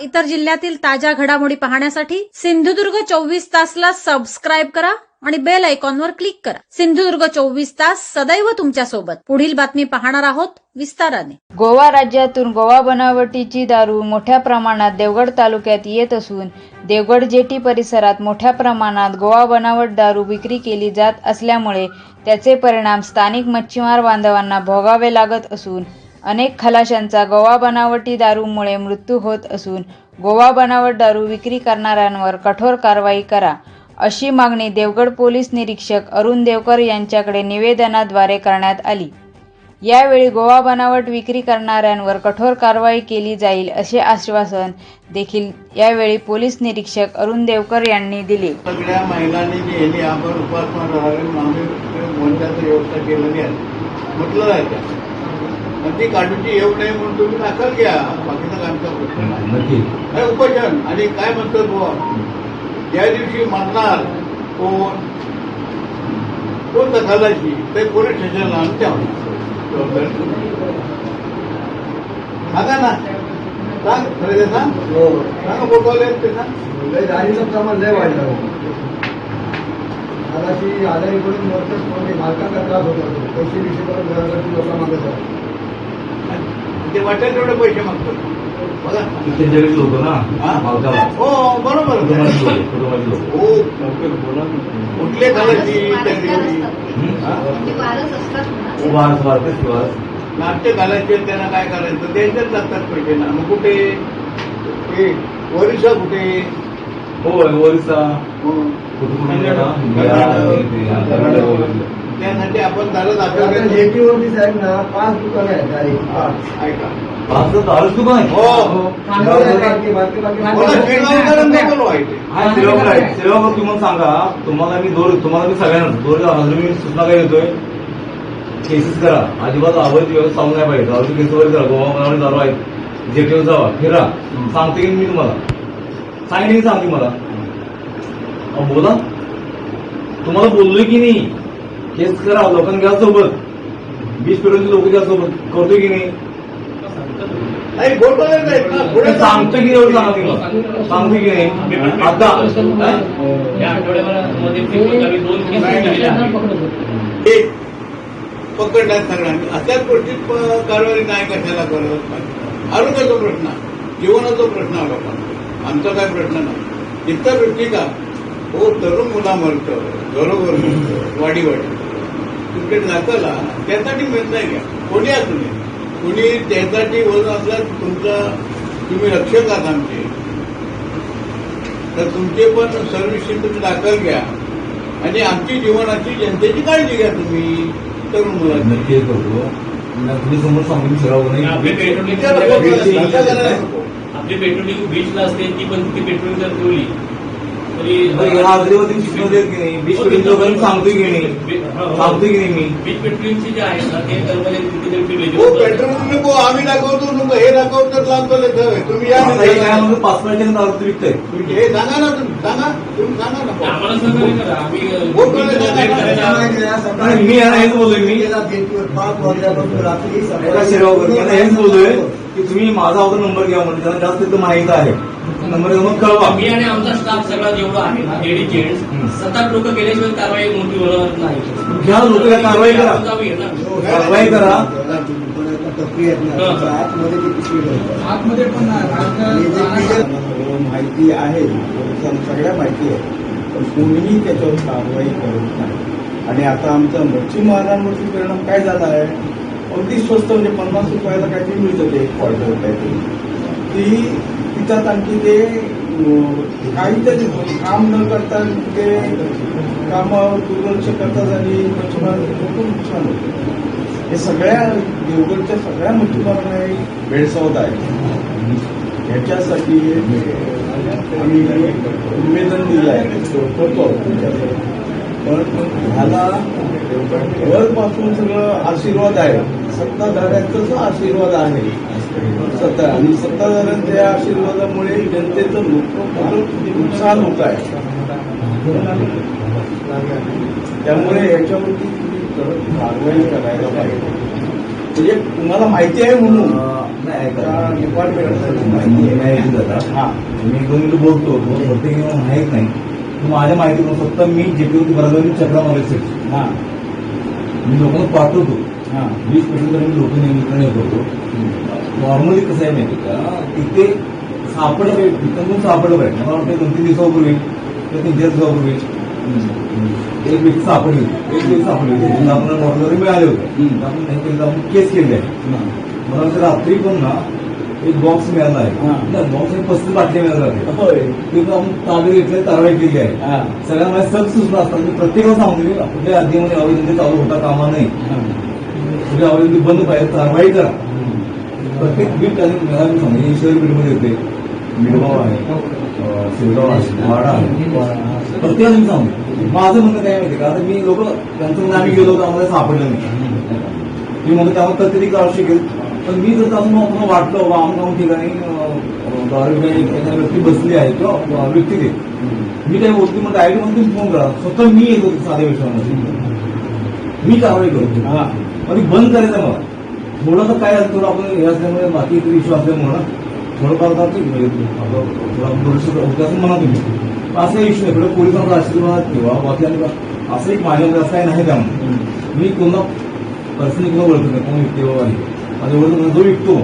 इतर जिल्ह्यातील ताज्या घडामोडी पाहण्यासाठी सिंधुदुर्ग चोवीस तासला सबस्क्राईब करा आणि बेल आयकॉनवर क्लिक करा. सिंधुदुर्ग चोवीस तास सदैव तुमच्यासोबत पुढील बातमी पाहणार आहोत विस्ताराने. गोवा राज्यातून गोवा बनावटीची दारू मोठ्या प्रमाणात देवगड तालुक्यात येत असून देवगड जेटी परिसरात मोठ्या प्रमाणात गोवा बनावट दारू विक्री केली जात असल्यामुळे त्याचे परिणाम स्थानिक मच्छीमार बांधवांना भोगावे लागत असून अनेक खलाशांचा गोवा बनावटी दारूमुळे मृत्यू होत असून गोवा बनावट दारू विक्री करणाऱ्यांवर कठोर कारवाई करा अशी मागणी देवगड पोलीस निरीक्षक अरुण देवकर यांच्याकडे निवेदनाद्वारे करण्यात आली. यावेळी गोवा बनावट विक्री करणाऱ्यांवर कठोर कारवाई केली जाईल असे आश्वासन देखील यावेळी पोलीस निरीक्षक अरुण देवकर यांनी दिले. सगळ्या महिलांनी जे आपण उपासना राहावी म्हणून मंचाची व्यवस्था केलेली आहे. म्हटलं आहे त्या पण ती काढूची येऊ नये म्हणून तुम्ही दाखल घ्या. बाकीचा आमचा प्रश्न नाही नक्की नाही, उपोषण आणि काय म्हणतात बुवा ज्या दिवशी मरणार कोण? कोण दखलाची ते पोलीस स्टेशनला आमच्या सांगा ना. सांग. खरे ते सांग. सांगा बोटवाले ते सांग. गाडीचं प्रमाण लय वाढलं हो. पडून मरतच म्हणजे मालकांना त्रास होत पैसे बिशे करून घरासाठी लोक मागत आहे ते वाटेल तेवढे पैसे मागतात बघा. त्यांच्याकडे लोक ना हा? हो बरोबर. हो. कुठले वारस नाट्य घालायचे त्यांना काय करायचं? त्यांच्याच लागतात पैसे ना. मग कुठे? ते ओरिसा कुठे? हो ओरिसा. हो. कुटुंब त्यासाठी आपण साहेब ना पाच दुकानं आहेत डायरेक्ट पाच. ऐका. दुकान आहे. हो बाकी- बाकी- तुम्हाला सांगा तुम्हाला मी दोर तुम्हाला मी सगळ्यांना हजार मी सूचना काय देतोय? केसेस करा. अजिबात अवैध व्यवस्था सांगू नाही पाहिजे. दारूची केस वगैरे करा. गोवा बनावटी दारू आहेत जेटीवर जावा. फिरा. सांगते की मी तुम्हाला. सांगितलं की सांगते मला. बोला. तुम्हाला बोललोय की नाही? केस करा लोकांना घ्या सोबत. वीस पिढीचे लोक घ्या सोबत. करतोय की नाही? सांगतो की एवढं सांगा तुम्हाला सांगतो की नाही? आता? या आठवड्यामध्ये दोन केस. एक पकडण्यात सगळ्यांनी अशाच गोष्टीत प- कारवाई नाही कशाला करत आरोग्याचा प्रश्न जीवनाचा प्रश्न आला पण आमचा काय प्रश्न नाही. इतर ठीक आहे हो तरुण मुला मरतं घरोघर मरतं वाडी वाडी तुमच्या नाकाला त्यासाठी निर्णय घ्या कोणी असू नये कोणी त्यासाठी वजन असला तुमचा तुम्ही रक्षक आहात आमचे. तर तुमचे पण सर्व्हिसशी तुम्ही दाखल घ्या. आणि आमची जीवनाची जनतेची काळजी घ्या तुम्ही तरुण नक्की हे. करतो तुम्ही समोर सांगून मी सराव आणि आपली नाही. आपली पेट्रोलिंग बीचला असते ती पण ती पेट्रोलिंग जर ठेवली हाजरीवरती शिकवत आहेत की नाही? वीस पिढी लोकांनी सांगतोय की नाही? सांगतोय. की नाही मी? बीच पेट्रोलिंगचे जे आहेत ना ते कर्मचारी हो पेट्रोल नको आम्ही दाखवतो नको हे दाखवतो लांबतो तुम्ही या हे पाच मिनिटांनी दारू विकताय. तुम्ही हे सांगा ना तुम्ही सांगा तुम्ही सांगा ना. आम्हाला करा आम्ही हो, मी हेच बोलतोय मी. रात्री हेच बोलतोय की तुम्ही माझा अगोदर नंबर घ्या म्हणजे जास्त तिथं माहिती आहे. नंबर घेऊन कळवा. मी आणि आमचा स्टाफ सगळा जेवढा आहे ना लेडीज. जेंट्स सात आठ लोक गेल्याशिवाय कारवाई मोठी होणार नाही. घ्या लोक कारवाई करा. कारवाई करा. आतमध्ये पण माहिती आहे सगळ्या माहिती आहे पण कोणीही त्याच्यावर कारवाई करत नाही. आणि आता आमचा मच्छीमारांवरती परिणाम काय झाला आहे? अगदी स्वस्त म्हणजे पन्नास रुपयाला काहीतरी मिळतं ते एक क्वार्टर काहीतरी. ती म्हणतात आणखी ते काहीतरी काम न करता ते कामावर दुर्लक्ष करतात आणि मच्छीमार खूप नुकसान होतं हे सगळ्या देवगडच्या सगळ्या मच्छीमारांना एक भेडसावत आहे. ह्याच्यासाठी आम्ही निवेदन दिलं आहे. करतो पण ह्याला वरपासून सगळं आशीर्वाद आहे. सत्ताधाऱ्यांचाच आशीर्वाद आहे सत्ता आणि सत्ताधाऱ्यांच्या आशीर्वादामुळे जनतेचं नुक- नुकसान होत आहे त्यामुळे याच्यावरती तुम्ही कडक कारवाई करायला पाहिजे. म्हणजे तुम्हाला माहिती आहे म्हणून. नाही, डिपार्टमेंट माहिती नाही आता. हा. मी दोन बोलतो प्रत्येक माहीत नाही. माझ्या माहितीनुसार स्वतः मी जेपीवरती बऱ्याच चक्रा मारायचे हा. मी लोकांना पाठवतो हा वीस मी लोक नियंत्रण करतो नॉर्मली कसं आहे माहिती का? तिथे सापडलं पाहिजे तिथून सापडलं पाहिजे मला वाटतं दोन तीन दिवसापूर्वी किंवा तीन चार दिवसापूर्वी एक व्यक्ती सापडली होती. एक व्यक्ती सापडली होती. तिला आपण नॉर्मली मिळाले होते. आपण तर आपण केस केली आहे. मला वाटतं रात्री पण ना एक बॉक्स मिळाला हा. आहे त्या बॉक्स पस्तीस बाटल्या मिळाल्या ते पण आपण ताब्यात घेतले कारवाई केली आहे. हा. सगळ्यांना सग सूचना असतात. प्रत्येकाला सांगतो मी कुठल्या अध्ययामध्ये अवैध चालू होता कामा नाही हा. कुठल्या अवैध बंद पाहिजे कारवाई करा. प्रत्येक बीट आणि मला मी सांगतो हे शहर बीटमध्ये येते. मिडगाव आहे अं, शिरगाव आहे वाडा आहे. प्रत्येकाला मी सांगतो माझं म्हणणं काय माहिती का? आता मी लोक त्यांचं आम्ही गेलो होतो आम्हाला सापडलं नाही. मी म्हणतो त्यामुळे प्रत्येक आवश्यक आहे पण मी जर अजून आपण वाटलं बाबा आमच्या ठिकाणी काही व्यक्ती बसली आहे किंवा व्यक्ती ते मी काय बोलतो म्हणतो आयडी म्हणून तुम्ही फोन करा. स्वतः मी येतो साध्या विषयामध्ये मी कारवाई करतो हा. आणि बंद करायचं मला. थोडंसं काय असतं आपण हे असल्यामुळे बाकी इतर इश्यू असल्यामुळे थोडंफार असं म्हणा तुम्ही असं इश्यू थोडं पोलिसांचा आशीर्वाद ठेवा बाकी असं एक माझ्यामध्ये असं काही नाही त्यामुळे. मी कोणा पर्सनली कोणा ओळखत नाही. कोण विकते बाबा नाही आणि ओळखत जो विकतो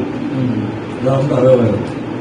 जर कारवाई